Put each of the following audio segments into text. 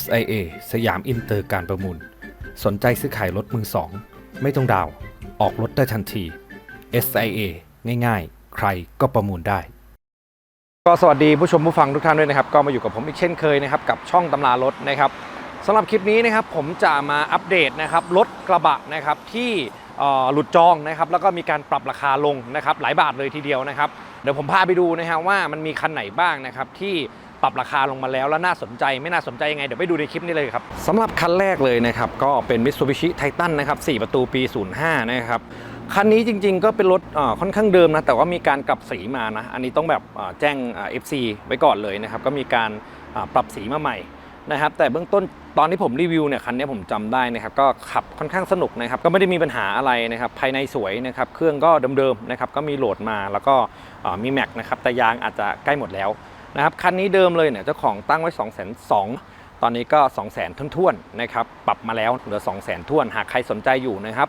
SIA สยามอินเตอร์การประมูล สนใจซื้อขายรถมือสอง ไม่ต้องดาว ออกรถได้ทันที SIA ง่ายๆ ใครก็ประมูลได้ ก็สวัสดีผู้ชมผู้ฟังทุกท่านด้วยนะครับ ก็มาอยู่กับผมอีกเช่นเคยนะครับ กับช่องตำรารถนะครับสำหรับคลิปนี้นะครับผมจะมาอัปเดตนะครับรถกระบะนะครับที่หลุดจองนะครับแล้วก็มีการปรับราคาลงนะครับหลายบาทเลยทีเดียวนะครับเดี๋ยวผมพาไปดูนะฮะว่ามันมีคันไหนบ้างนะครับที่ ปรับราคาลงมาแล้วแล้วน่าสนใจไม่น่าสนใจยังไง เดี๋ยวไปดูในคลิปนี้เลยครับสำหรับคันแรกเลยนะครับก็เป็น Mitsubishi Titan นะครับ4ประตูปี 05 นะครับคันนี้จริงๆ ก็เป็นรถค่อนข้างเดิมนะแต่ว่ามีการกลับสีมานะอันนี้ต้องแบบแจ้งอ่า FC ไว้ก่อนเลยนะครับก็มีการปรับสีมาใหม่นะครับแต่เบื้องต้นตอนที่ผมรีวิวเนี่ยคันนี้ผมจำได้นะครับก็ขับค่อนข้างสนุกนะครับก็ไม่ได้มีปัญหาอะไรนะครับภายในสวยนะครับเครื่องก็เดิมๆนะครับก็มีโหลดมาแล้วก็มีแม็กนะครับแต่ยางอาจจะใกล้หมดแล้ว นะครับคันนี้เดิมเลยเนี่ยเจ้าของตั้งไว้2 2 0 0 0ตอนนี้ก็ 2 0 0 0 0 0ท้วนๆนะครับปรับมาแล้วเหลือ 2 0 0 0 0 0ท้วน หากใครสนใจอยู่นะครับ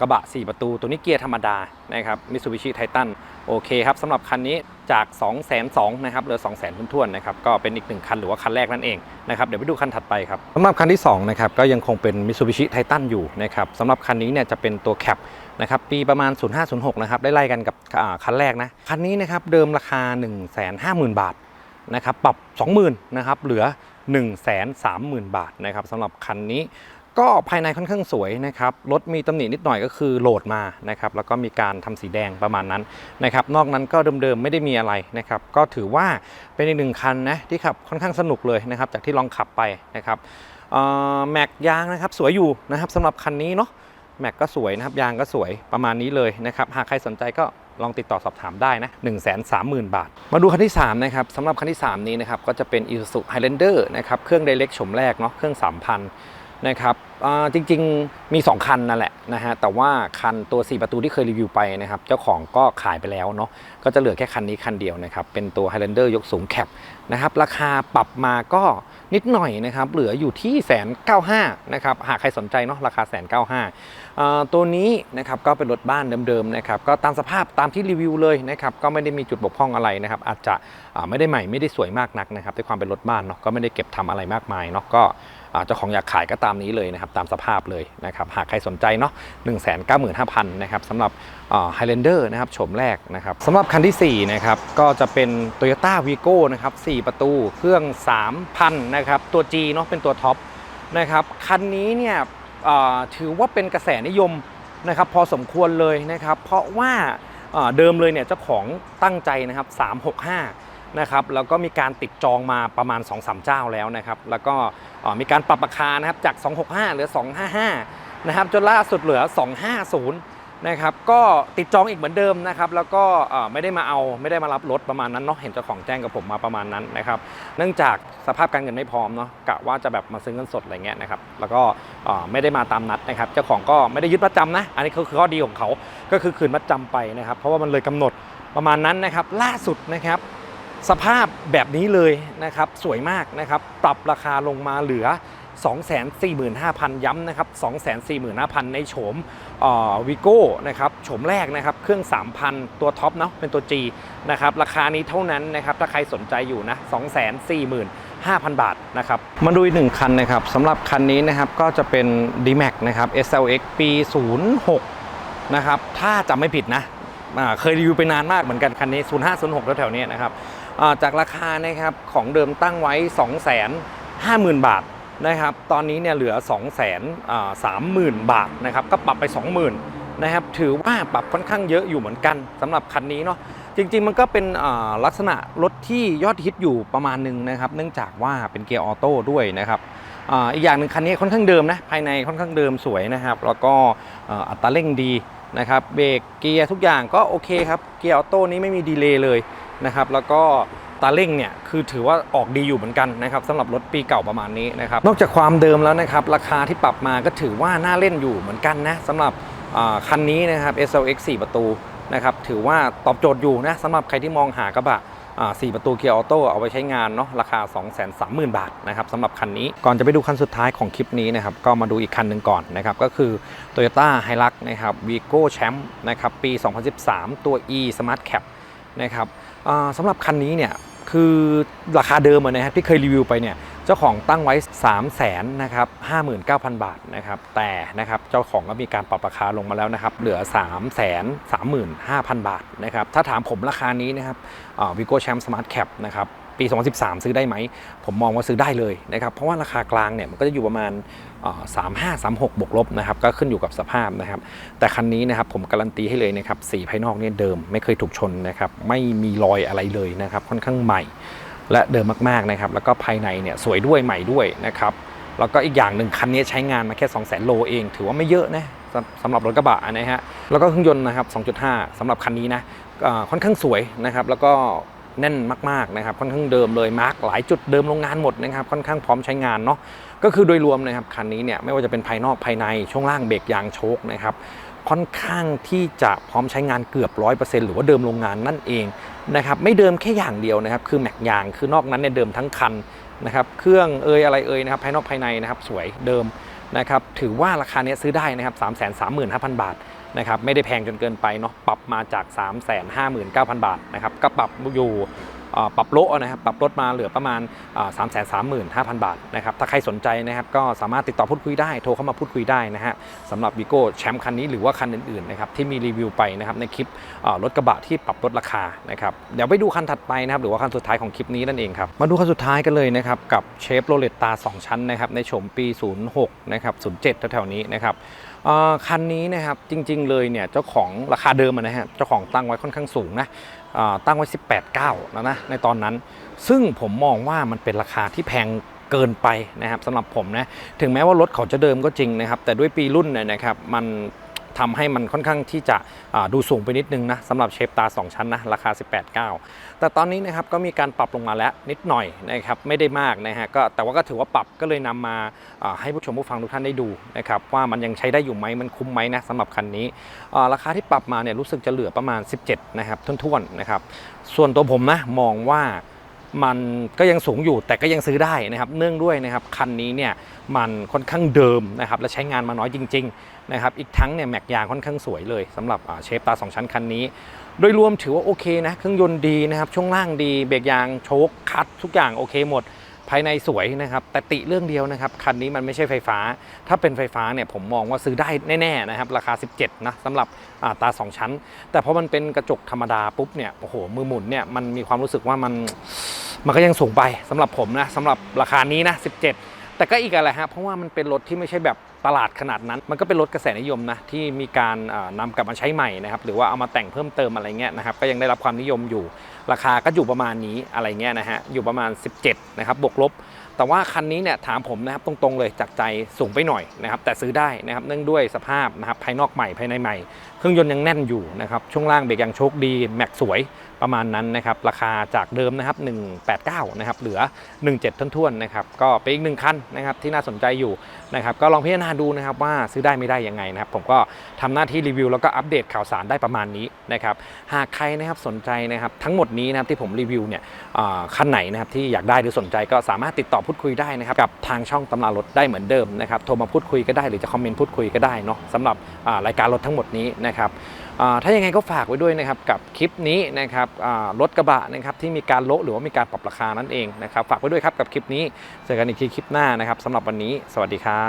กระบะ 4 ประตูตัวนี้เกียร์ธรรมดานะครับมิ t ซูบิชิไททันโอเคครับสำหรับคันนี้จาก 2 2 0 0 0นะครับเหลือ 2 0 0 0 0 0ท้วนๆนะครับก็เป็นอีกหนึ่งคันหรือว่าคันแรกนั่นเองนะครับเดี๋ยวไปดูคันถัดไปครับสำหรับคันที่2นะครับก็ยังคงเป็นมิ t ซูบิชิไททันอยู่นะครับสำหรับคันนี้เนี่ยจะเป็นตัวแคปนะครับปีประมาณ 0506 นะครับได้ไล่กันกับคันแรกนะคันนี้นะครับเดิมราคา 150,000 บาท นะครับปรับ 20,000นะครับเหลือ 130,000 บาทนะครับสำหรับคันนี้ก็ภายในค่อนข้างสวยนะครับ รถมีตำหนินิดหน่อยก็คือโหลดมานะครับ แล้วก็มีการทำสีแดงประมาณนั้นนะครับ นอกนั้นก็เดิมๆไม่ได้มีอะไรนะครับ ก็ถือว่าเป็นอีกหนึ่งคันนะที่ขับค่อนข้างสนุกเลยนะครับ จากที่ลองขับไปนะครับแม็กยางนะครับสวยอยู่นะครับสำหรับคันนี้เนาะ แม็กก็สวยนะครับ ยางก็สวยประมาณนี้เลยนะครับ หากใครสนใจก็ ลองติดต่อสอบถามได้นะ 1 3 0 0 0 0 บาท มาดูคันที่ 3 นะครับสำหรับคันที่ 3 นี้นะครับ ก็จะเป็น Isuzu Highlander นะครับ เครื่อง Direct ชมแรกเนาะเครื่อง 3,000 นะครับ จริงๆมี 2 คันนั่นแหละนะฮะแต่ว่าคันตัว 4 ประตูที่เคยรีวิวไปนะครับ เจ้าของก็ขายไปแล้วเนาะก็จะเหลือแค่คันนี้คันเดียวนะครับ เป็นตัว Highlander ยกสูงแคปนะครับ ราคาปรับมาก็นิดหน่อยนะครับ เหลืออยู่ที่แสนเก้าห้านะครับ หากใครสนใจเนาะราคาแสนเก้าห้าตัวนี้นะครับก็เป็นรถบ้านเดิมๆนะครับ ก็ตามสภาพตามที่รีวิวเลยนะครับ ก็ไม่ได้มีจุดบกพร่องอะไรนะครับ อาจจะไม่ได้ใหม่ไม่ได้สวยมากนักนะครับด้วยความเป็นรถบ้านเนาะก็ไม่ได้เก็บทำอะไรมากมายเนาะก็เจ้าของอยากขายก็ตามนี้เลยนะครับตามสภาพเลยนะครับหากใครสนใจเนาะ1 9 5 0 0 0นะครับสำหรับไฮแลนเดอร์นะครับโฉมแรกนะครับสำหรับคันที่4นะครับก็จะเป็น Toyota Vigo นะครับ4ประตูเครื่อง 3,000นะครับตัว G เนาะเป็นตัวท็อปนะครับคันนี้เนี่ยถือว่าเป็นกระแสนิยมนะครับพอสมควรเลยนะครับเพราะว่าเดิมเลยเนี่ยเจ้าของตั้งใจนะครับ365นะครับแล้วก็มีการติดจองมาประมาณ 2-3 เจ้าแล้วนะครับแล้วก็ มีการปรับราคานะครับจาก 265 เหลือ 255 นะครับ จนล่าสุดเหลือ 250 นะครับ ก็ติดจองอีกเหมือนเดิมนะครับ แล้วก็ไม่ได้มาเอาไม่ได้มารับรถประมาณนั้นเนาะ เห็นเจ้าของแจ้งกับผมมาประมาณนั้นนะครับ เนื่องจากสภาพการเงินไม่พร้อมเนาะ กะว่าจะแบบมาซื้อเงินสดอะไรเงี้ยนะครับ แล้วก็ไม่ได้มาตามนัดนะครับ เจ้าของก็ไม่ได้ยึดมัดจำนะ อันนี้คือข้อดีของเขา ก็คือคืนมัดจำไปนะครับ เพราะว่ามันเลยกำหนดประมาณนั้นนะครับ ล่าสุดนะครับ สภาพแบบนี้เลยนะครับสวยมากนะครับ ปรับราคาลงมาเหลือ 245,000 ย้ำนะครับ 245,000 ในโฉมวิโก้นะครับโฉมแรกนะครับเครื่อง 3,000 ตัวท็อปเนาะเป็นตัว G นะครับราคานี้เท่านั้นนะครับถ้าใครสนใจอยู่นะ 245,000 บาทนะครับมาดูอีกหนึ่งคันนะครับสำหรับคันนี้นะครับก็จะเป็น D-Max นะครับ SLX ปี 06 นะครับถ้าจำไม่ผิดนะเคยรีวิวไปนานมากเหมือนกันคันนี้ 0506 แถวๆนี้นะครับ จากราคานะครับของเดิมตั้งไว้ 250,000 บาทนะครับ ตอนนี้เนี่ยเหลือ 230,000 บาทนะครับ ก็ปรับไป 20,000นะครับ ถือว่าปรับค่อนข้างเยอะอยู่เหมือนกันสำหรับคันนี้เนาะ จริง ๆ มันก็เป็นลักษณะรถที่ยอดฮิตอยู่ประมาณหนึ่งนะครับ เนื่องจากว่าเป็นเกียร์ออโต้ด้วยนะครับอีกอย่างหนึ่งคันนี้ค่อนข้างเดิมนะ ภายในค่อนข้างเดิมสวยนะครับ แล้วก็อัตราเร่งดีนะครับ เบรกเกียร์ทุกอย่างก็โอเคครับ เกียร์ออโต้นี้ไม่มีดีเลย์เลย นะครับแล้วก็ตาเร่งเนี่ยคือถือว่าออกดีอยู่เหมือนกันนะครับสำหรับรถปีเก่าประมาณนี้นะครับนอกจากความเดิมแล้วนะครับราคาที่ปรับมาก็ถือว่าน่าเล่นอยู่เหมือนกันนะสำหรับคันนี้นะครับ SLX 4 ประตูนะครับถือว่าตอบโจทย์อยู่นะสำหรับใครที่มองหากระบะอ่า4ประตูเกียร์ออโต้เอาไปใช้งานเนาะราคา 230,000 บาทนะครับสำหรับคันนี้ก่อนจะไปดูคันสุดท้ายของคลิปนี้นะครับก็มาดูอีกคันหนึ่งก่อนนะครับก็คือ Toyota Hilux นะครับ Vigo Champ นะครับปี 2013 ตัว E Smart Cap นะครับสำหรับคันนี้เนี่ยคือราคาเดิมนะนะครับที่เคยรีวิวไปเนี่ยเจ้าของตั้งไว้ 3 0 0แสนนะครับ59,000 บาทนะครับแต่นะครับเจ้าของก็มีการปรับราคาลงมาแล้วนะครับเหลือ 3 3 5 0 0 0 บาทนะครับถ้าถามผมราคานี้นะครับวิโก้แชมป์สมาร์ทแคปนะครับ ปี 2013 ซื้อได้ไหม ผมมองว่าซื้อได้เลยนะครับ เพราะว่าราคากลางเนี่ยมันก็จะอยู่ประมาณสามห้าสามหกบวกลบนะครับ ก็ขึ้นอยู่กับสภาพนะครับ แต่คันนี้นะครับผมการันตีให้เลยนะครับ สีภายนอกเนี่ยเดิมไม่เคยถูกชนนะครับ ไม่มีรอยอะไรเลยนะครับ ค่อนข้างใหม่ และเดิมมากๆนะครับ แล้วก็ภายในเนี่ยสวยด้วยใหม่ด้วยนะครับ แล้วก็อีกอย่างหนึ่งคันนี้ใช้งานมาแค่ 2 0 0 0 0 0 โลเอง ถือว่าไม่เยอะนะสำหรับรถกระบะนะฮะ แล้วก็เครื่องยนต์นะครับ 2.5สำหรับคันนี้นะค่อนข้างสวยนะครับ แล้วก็ แน่นมากๆนะครับค่อนข้างเดิมเลยมาร์กหลายจุดเดิมโรงงานหมดนะครับค่อนข้างพร้อมใช้งานเนาะก็คือโดยรวมนะครับคันนี้เนี่ยไม่ว่าจะเป็นภายนอกภายในช่วงล่างเบรกยางโชคนะครับค่อนข้างที่จะพร้อมใช้งานเกือบ 100%หรือว่าเดิมโรงงานนั่นเองนะครับไม่เดิมแค่อย่างเดียวนะครับ คือแม็กยางคือนอกนั้นเนี่ยเดิมทั้งคันนะครับเครื่องเอยอะไรเอยนะครับภายนอกภายในนะครับสวยเดิม นะครับถือว่าราคาเนี้ยซื้อได้นะครับ3 3 5 0 0 0 บาทนะครับไม่ได้แพงจนเกินไปเนาะปรับมาจาก 3 5 9 0 0 0 บาทนะครับก็ปรับอยู่ ปรับโละนะครับปรับลดมาเหลือประมาณสามแสนสามหมื่นห้าพันบาทนะครับถ้าใครสนใจนะครับก็สามารถติดต่อพูดคุยได้โทรเข้ามาพูดคุยได้นะฮะสำหรับวิโก้แชมป์คันนี้หรือว่าคันอื่นๆนะครับที่มีรีวิวไปนะครับในคลิปรถกระบะที่ปรับลดราคานะครับเดี๋ยวไปดูคันถัดไปนะครับหรือว่าคันสุดท้ายของคลิปนี้นั่นเองครับมาดูคันสุดท้ายกันเลยนะครับกับเชฟโรเลตตา2ชั้นนะครับในโฉมปี 06นะครับ07แถวๆนี้นะครับ คันนี้นะครับจริงๆเลยเนี่ยเจ้าของราคาเดิมนะฮะเจ้าของตั้งไว้ค่อนข้างสูงนะตั้งไว้ 18 9 แล้วนะในตอนนั้น ซึ่งผมมองว่ามันเป็นราคาที่แพงเกินไปนะครับสำหรับผมนะถึงแม้ว่ารถเขาจะเดิมก็จริงนะครับ แต่ด้วยปีรุ่นเนี่ยนะครับมัน ทำให้มันค่อนข้างที่จะดูสูงไปนิดนึงนะสำหรับเชฟตา 2 ชั้นนะราคา 18 9 แต่ตอนนี้นะครับก็มีการปรับลงมาแล้วนิดหน่อยนะครับไม่ได้มากนะฮะก็แต่ว่าก็ถือว่าปรับก็เลยนำมาอ่าให้ผู้ชมผู้ฟังทุกท่านได้ดูนะครับว่ามันยังใช้ได้อยู่ไหมมันคุ้มไหมนะสำหรับคันนี้ราคาที่ปรับมาเนี่ยรู้สึกจะเหลือประมาณ 17นะครับท้วนๆนะครับส่วนตัวผมนะมองว่า มันก็ยังสูงอยู่แต่ก็ยังซื้อได้นะครับ เนื่องด้วยนะครับคันนี้เนี่ยมันค่อนข้างเดิมนะครับและใช้งานมาน้อยจริงๆนะครับอีกทั้งเนี่ยแม็กยางค่อนข้างสวยเลยสำหรับเชฟตา 2 ชั้นคันนี้ โดยรวมถือว่าโอเคนะเครื่องยนต์ดีนะครับช่วงล่างดีเบรกยางโชคคัดทุกอย่างโอเคหมดภายในสวยนะครับแต่ติเรื่องเดียวนะครับคันนี้มันไม่ใช่ไฟฟ้า ถ้าเป็นไฟฟ้าเนี่ยผมมองว่าซื้อได้แน่ๆนะครับราคา 17นะสำหรับาตา 2 ชั้น แต่พอมันเป็นกระจกธรรมดาปุ๊บเนี่ยโอ้โหมือหมุนเนี่ยมันมีความรู้สึกว่ามัน มันก็ยังสูงไปสำหรับผมนะสำหรับราคานี้นะ 17 แต่ก็อีกอะไรฮะเพราะว่ามันเป็นรถที่ไม่ใช่แบบตลาดขนาดนั้น มันก็เป็นรถกระแสนิยมนะที่มีการนำนำกลับมาใช้ใหม่นะครับหรือว่าเอามาแต่งเพิ่มเติมอะไรเงี้ยนะครับก็ยังได้รับความนิยมอยู่ ราคาก็อยู่ประมาณนี้อะไรเงี้ยนะฮะอยู่ประมาณ 17นะครับบวกลบ แต่ว่าคันนี้เนี่ยถามผมนะครับตรงๆเลยจากใจสูงไปหน่อยนะครับแต่ซื้อได้นะครับเนื่องด้วยสภาพนะครับภายนอกใหม่ภายในใหม่ เครื่องยนต์ยังแน่นอยู่นะครับช่วงล่างเบรกยังโชคดีแม็กสวยประมาณนั้นนะครับราคาจากเดิมนะครับ189นะครับเหลือ 17ท่วนๆนะครับก็เป็นอีกหนึ่งคันนะครับที่น่าสนใจอยู่นะครับก็ลองพิจารณาดูนะครับว่าซื้อได้ไม่ได้ยังไงนะครับผมก็ทำหน้าที่รีวิวแล้วก็อัปเดตข่าวสารได้ประมาณนี้นะครับหากใครนะครับสนใจนะครับทั้งหมดนี้นะครับที่ผมรีวิวเนี่ยคันไหนนะครับที่อยากได้หรือสนใจก็สามารถติดต่อพูดคุยได้นะครับกับทางช่องตำรารถได้เหมือนเดิมนะครับโทรมาพูดคุยก็ได้หรือจะคอมเมนต์พูดคุยก็ได้เนาะสำหรับรายการรถทั้งหมดนี้นะครับถ้ายังไงก็ฝากไว้ด้วยนะครับกับคลิปนี้นะครับรถกระบะนะครับที่มีการโละหรือว่ามีการปรับราคานั่นเองนะครับฝากไว้ด้วยครับกับคลิปนี้เจอกันอีกทีคลิปหน้านะครับสำหรับวันนี้ สวัสดีครับ